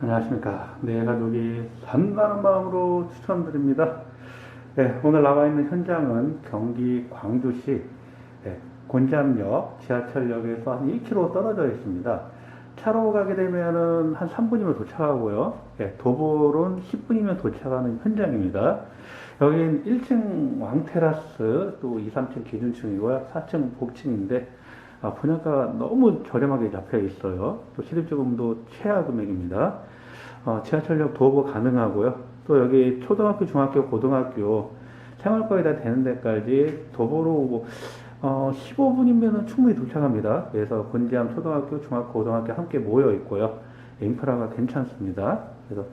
안녕하십니까. 네, 가족이 산다는 마음으로 추천드립니다. 네, 오늘 나와 있는 현장은 경기 광주시 네, 곤잠역 지하철역에서 한 1km 떨어져 있습니다. 차로 가게 되면은 한 3분이면 도착하고요. 네, 도보로는 10분이면 도착하는 현장입니다. 여기는 1층 왕테라스, 또 2, 3층 기준층이고요. 4층 복층인데, 아, 분양가가 너무 저렴하게 잡혀 있어요. 또 실입주금도 최하 금액입니다. 어, 지하철역 도보 가능하고요. 또 여기 초등학교, 중학교, 고등학교 생활거의 다 되는 데까지 도보로 오고 어, 15분이면 충분히 도착합니다. 그래서 본지암 초등학교, 중학교, 고등학교 함께 모여 있고요. 인프라가 괜찮습니다. 그래서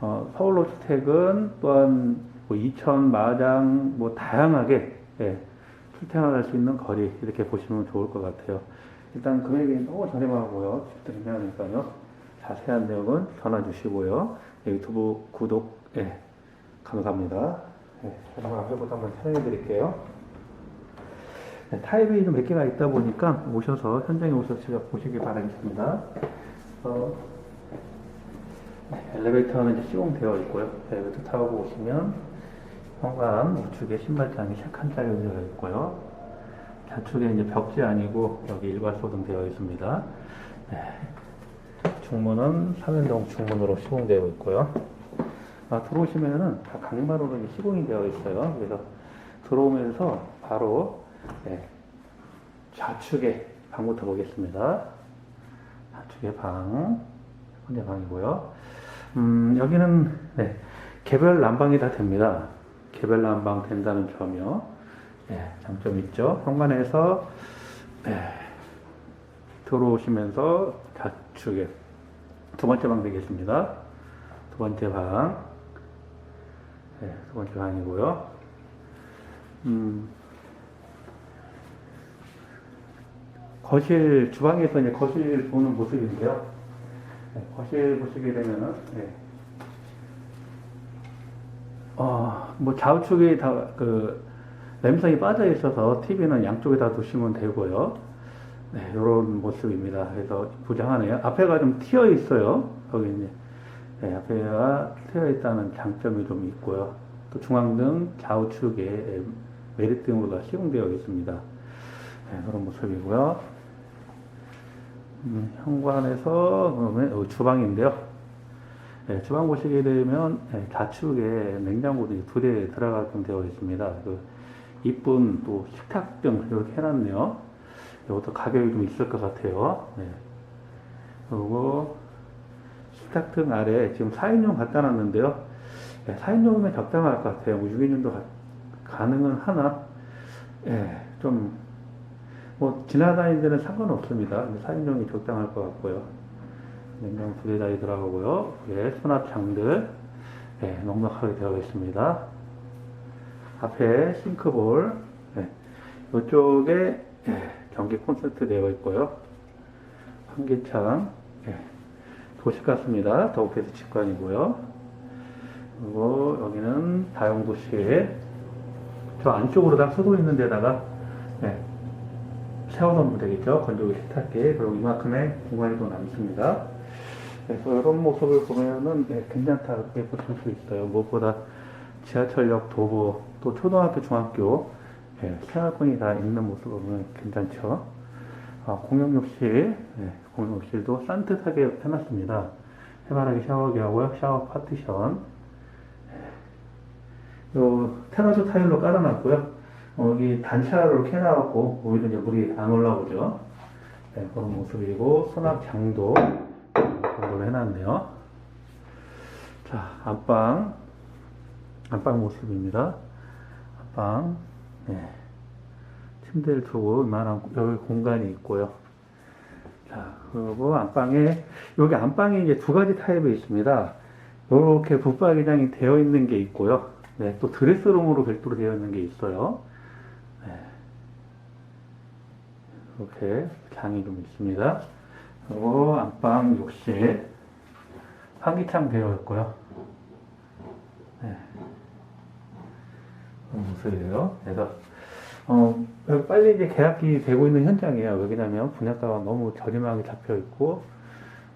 어, 서울로주택은 또한 뭐 이천, 마장 뭐 다양하게 예, 출퇴근할 수 있는 거리 이렇게 보시면 좋을 것 같아요. 일단 금액이 너무 저렴하고요. 집들이면니까요. 자세한 내용은 전화 주시고요. 유튜브 구독 예, 감사합니다. 예, 전화 앞에부터 한번 촬영해 드릴게요. 네, 타입이 좀 몇 개가 있다 보니까 오셔서 현장에 오셔서 직접 보시기 바라겠습니다. 어, 네, 엘리베이터는 이제 시공되어 있고요. 엘리베이터 타고 오시면 현관 우측에 신발장이 세 칸짜리 되어 있고요. 좌측에 이제 벽지 아니고 여기 일괄 소등 되어 있습니다. 네. 중문은 삼연동 중문으로 시공되어 있고요. 아, 들어오시면은 다 강마루로 이제 시공이 되어 있어요. 그래서 들어오면서 바로 네, 좌측에 방부터 보겠습니다. 좌측에 방, 첫 번째 방이고요. 음, 여기는 네, 개별 난방이 다 됩니다. 개별 난방 된다는 점이요. 네, 장점 있죠. 현관에서 네, 들어오시면서 좌측에 두 번째 방 되겠습니다. 두 번째 방. 네, 두 번째 방이고요. 음, 거실, 주방에서 이제 거실 보는 모습인데요. 네, 거실 보시게 되면은, 네. 어, 뭐 좌우측에 다, 그, 램선이 빠져 있어서 TV는 양쪽에 다 두시면 되고요. 네, 이런 모습입니다. 그래서 부장하네요. 앞에가 좀 튀어 있어요. 거기 이제 네, 앞에가 튀어 있다는 장점이 좀 있고요. 또 중앙등 좌우측에 메리트등으로 다 시공되어 있습니다. 네, 그런 모습이고요. 음, 현관에서 그러면 여기 주방인데요. 네, 주방 보시게 되면 네, 좌측에 냉장고도 두대 들어가게끔 되어 있습니다. 그 이쁜 또 식탁 등 이렇게 해놨네요. 이것도 가격이 좀 있을 것 같아요. 네. 그리고 식탁 등 아래 지금 4인용 갖다 놨는데요. 네, 4인용이면 적당할 것 같아요. 뭐 6인용도 가, 능은 하나, 예, 좀, 뭐, 지나다니는 데는 상관없습니다. 4인용이 적당할 것 같고요. 냉장 두대 다이 들어가고요. 예, 수납장들, 예, 넉넉하게 되어 있습니다. 앞에 싱크볼, 예, 이쪽에, 예, 전기 콘센트 되어 있고요. 환기창, 예, 도시 같습니다. 더우페스 직관이고요. 그리고 여기는 다용도실. 저 안쪽으로 다 쓰고 있는 데다가, 예, 샤워도 되겠죠. 건조기 세탁기. 그리고 이만큼의 공간이 또 남습니다. 그래서 이런 모습을 보면은 네, 괜찮다 그렇게 보실 수 있어요. 무엇보다 지하철역 도보 또 초등학교 중학교 예, 생활권이 다 있는 모습을 보면 괜찮죠. 아, 공용욕실 예, 공용욕실도 산뜻하게 해놨습니다. 해바라기 샤워기 하고요. 샤워 파티션 예. 요 테라조 타일로 깔아놨고요. 어, 여기 단차로 이렇게 해놔갖고 오히려 이제 물이 안 올라오죠. 네, 그런 모습이고 수납장도 그걸로 해놨네요. 자, 안방. 안방 모습입니다. 안방. 네. 침대를 두고 이만한 여기 공간이 있고요. 자, 그리고 안방에, 여기 안방에 이제 두 가지 타입이 있습니다. 이렇게 붙박이장이 되어 있는 게 있고요. 네, 또 드레스룸으로 별도로 되어 있는 게 있어요. 네. 이렇게 장이 좀 있습니다. 그리고 안방 욕실 환기창 되어 있고요. 네. 모습이에요. 그래서 어, 빨리 이제 계약이 되고 있는 현장이에요. 왜냐면 분양가가 너무 저렴하게 잡혀 있고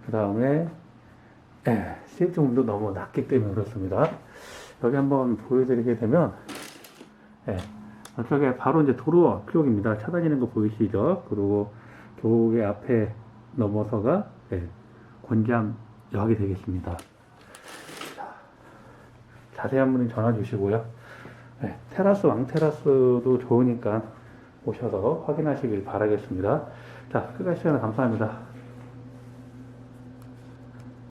그 다음에 예, CF점도 너무 낮기 때문에 그렇습니다. 여기 한번 보여드리게 되면, 예, 저쪽에 바로 이제 도로 쪽입니다. 차다니는 거 보이시죠? 그리고 교회 앞에 넘어서가, 예, 권장역이 되겠습니다. 자, 자세한 문의 전화 주시고요. 예, 테라스, 왕테라스도 좋으니까 오셔서 확인하시길 바라겠습니다. 자, 끝까지 시간에 감사합니다.